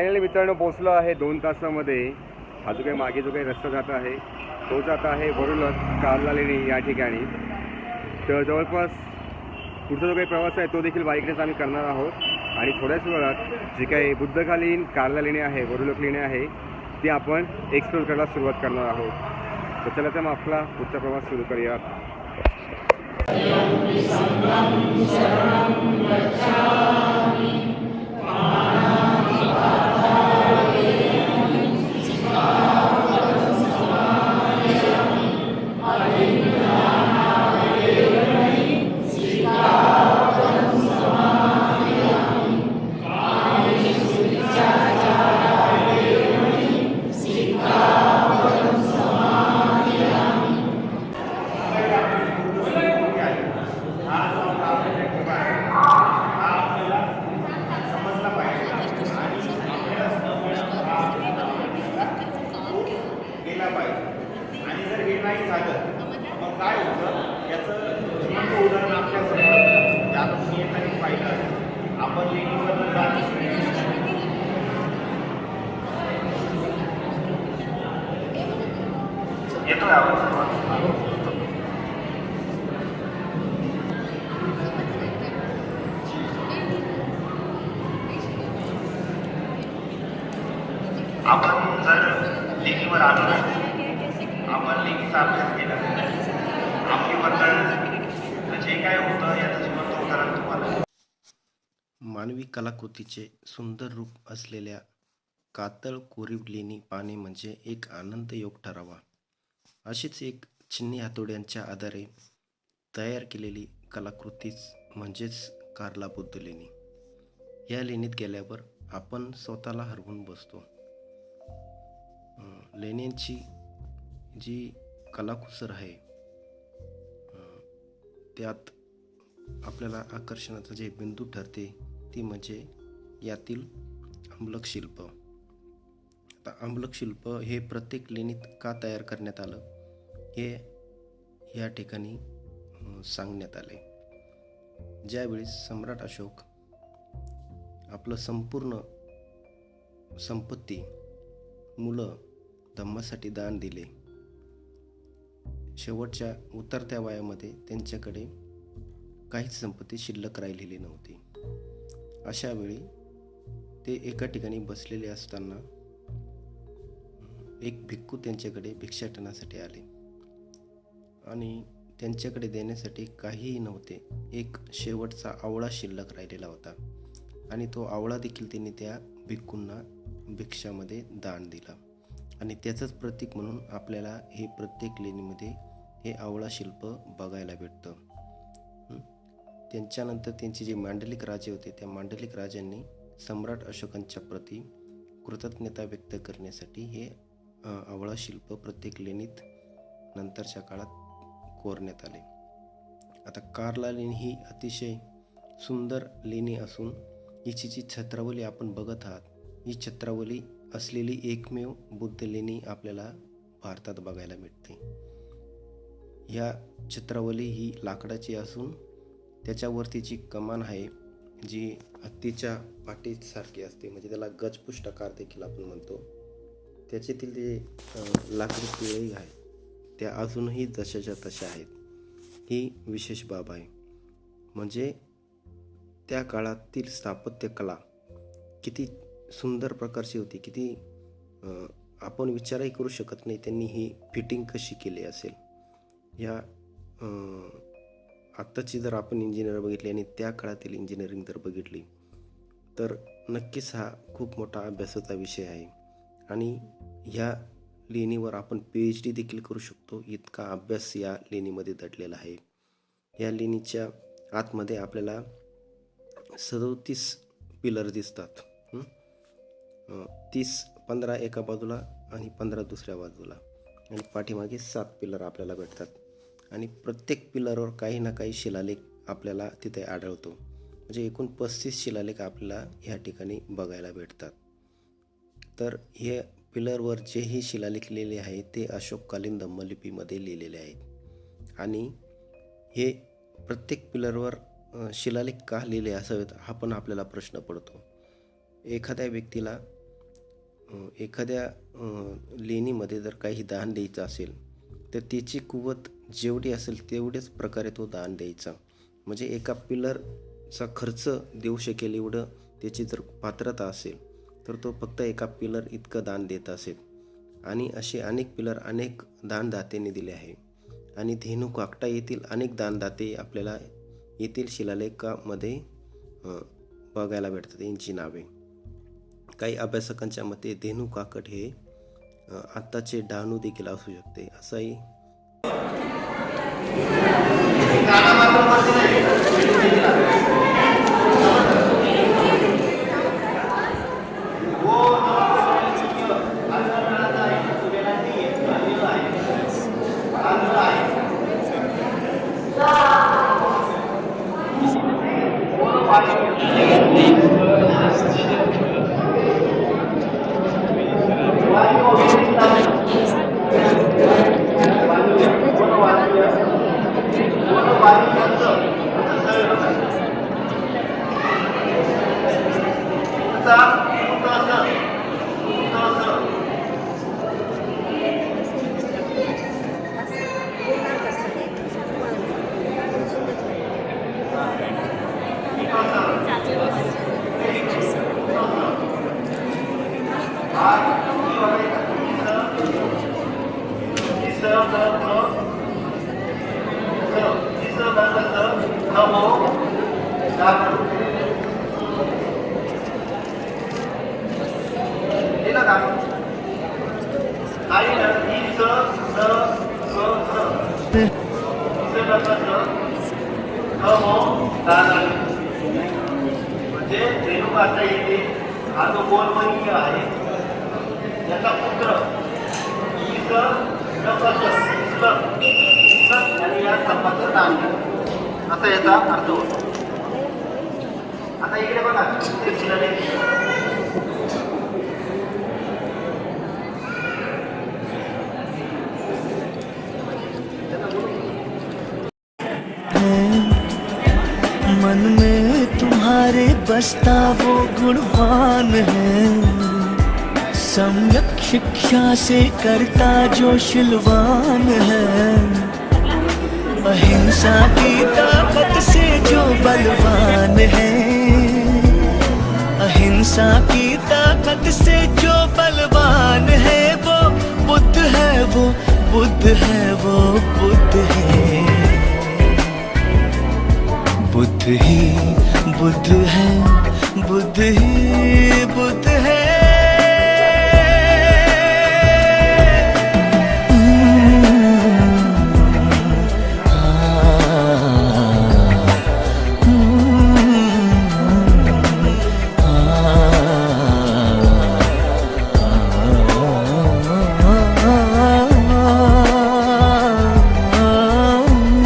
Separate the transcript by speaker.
Speaker 1: Finally मित्रांनो पोहोचलो आहे दोन तासामध्ये हा जो काही मागे जो काही रस्ता जात आहे तो जात आहे वरुलच कारला लेणी या ठिकाणी तर जवळपास पुढचा जो काही प्रवास आहे तो देखील बाईकनेच आम्ही करणार आहोत आणि थोड्याच वेळात जी काही बुद्धकालीन कारला लेणी आहे वरुलक लेणी आहे ती आपण एक्सप्लोर करायला सुरुवात करणार आहोत तर चला तर मग आपला पुढचा प्रवास सुरू करूया
Speaker 2: आपण जर लेखीवर आलो नाही आपण लेखीचा अभ्यास केला. आपलीबद्दल जे म्हणजे काय होतं याचं जिवंत उदाहरण तुम्हाला?
Speaker 3: मानवी कलाकृतीचे सुंदर रूप असलेल्या कातळ कोरीव लेणी पाहणे म्हणजे एक आनंदयोग ठरावा. अशीच एक चिन्नी हातोड्यांच्या आधारे तयार केलेली कलाकृतीच म्हणजेच कारला बुद्ध लेणी या लेणीत गेल्यावर आपण स्वतःला हरवून बसतो. लेण्यांची जी कलाकुसर आहे त्यात आपल्याला आकर्षणाचं जे बिंदू ठरते ती म्हणजे यातील अंबलक शिल्प. आता अंबलक शिल्प हे प्रत्येक लेणीत का तयार करण्यात आलं हे या ठिकाणी सांगण्यात आले ज्यावेळेस सम्राट अशोक आपलं संपूर्ण संपत्ती मुलं धम्मासाठी दान दिले शेवटच्या उतरत्या वयामध्ये त्यांच्याकडे काहीच संपत्ती शिल्लक राहिलेली नव्हती. अशावेळी ते एका ठिकाणी बसलेले असताना एक भिक्खू त्यांच्याकडे भिक्षाटनासाठी आले. आणि त्यांच्याकडे देण्यासाठी काहीही नव्हते. एक शेवटचा आवळा शिल्लक राहिलेला होता. आणि तो आवळा देखील त्यांनी त्या भिक्खूंना भिक्षामध्ये दान दिला. आणि त्याचंच प्रतीक म्हणून आपल्याला हे प्रत्येक लेणीमध्ये हे आवळा शिल्प बघायला भेटतं. त्यांच्यानंतर त्यांचे जे मांडलिक राजे होते त्या मांडलिक राजांनी सम्राट अशोकांच्या प्रती कृतज्ञता व्यक्त करण्यासाठी हे आवळा शिल्प प्रत्येक लेणीत नंतरच्या काळात कोरण्यात आले. आता कारला लेणी ही अतिशय सुंदर लेणी असून हिची जी छत्रावली आपण बघत आहात ही छत्रावली असलेली एकमेव बुद्ध लेणी आपल्याला भारतात बघायला मिळते. ह्या छत्रावली ही लाकडाची असून त्याच्यावरती जी कमान आहे जी हत्तीच्या पाठीसारखी असते म्हणजे त्याला गजपुष्टकार देखील आपण म्हणतो त्याच्यातील जे लाकडी पिळई आहे त्या अजूनही जशाच्या तशा आहेत. ही विशेष बाब आहे. म्हणजे त्या काळातील स्थापत्यकला किती सुंदर प्रकारची होती किती आपण विचारही करू शकत नाही त्यांनी ही फिटिंग कशी केली असेल. या आत्ताची जर आपण इंजिनियर बघितली आणि त्या काळातील इंजिनिअरिंग जर बघितली तर नक्कीच हा खूप मोठा अभ्यासाचा विषय आहे. आणि ह्या लेणीवर आपण पी एच डी देखील करू शकतो. इतका अभ्यास या लेणीमध्ये दडलेला आहे. या लेणीच्या आतमध्ये आपल्याला सदोतीस पिलर दिसतात. तीस पंधरा एका बाजूला आणि पंधरा दुसऱ्या बाजूला. आणि पाठीमागे सात पिलर आपल्याला भेटतात. आणि प्रत्येक पिलरवर काही ना काही शिलालेख आपल्याला तिथे आढळतो. म्हणजे एकूण पस्तीस शिलालेख आपल्याला ह्या ठिकाणी बघायला भेटतात. तर हे पिलरवर जेही शिलालेख लिहिले आहे ते अशोककालीन धम्मलिपीमध्ये लिहिलेले आहेत. आणि हे प्रत्येक पिलरवर शिलालेख का लिहिले असावेत हा पण आपल्याला प्रश्न पडतो. एखाद्या व्यक्तीला एखाद्या लेणीमध्ये जर काही दान द्यायचं असेल तर त्याची कुवत जेवढी असेल तेवढ्याच प्रकारे तो दान द्यायचा. म्हणजे एका पिलरचा खर्च देऊ शकेल एवढं त्याची जर पात्रता असेल तर तो फक्त एका पिलर इतकं दान देत असेल आणि असे अनेक पिलर अनेक दानदात्यांनी दिले आहे. आणि धेनू काकटा येथील अनेक दानदाते आपल्याला येथील शिलालेखामध्ये बघायला भेटतात. यांची नावे. काही अभ्यासकांच्या मते धेनू काकट हे आत्ताचे डहाणू देखील असू शकते. असंही
Speaker 2: म्हणजे रेणुकाचा येते हा जो गोलमनीय आहे याचा पुत्र आणि या संपाचं दान असा याचा अर्थ होतो. आता इकडे बघा
Speaker 4: मन में बसता वो गुणवान है। सम्यक शिक्षा से करता जो शिलवान है। अहिंसा की ताकत से जो बलवान है। अहिंसा की ताकत से जो बलवान है, वो बुद्ध है, वो बुद्ध है, वो बुद्ध है। बुद्ध ही बुद्ध है बुद्ध ही बुद्ध है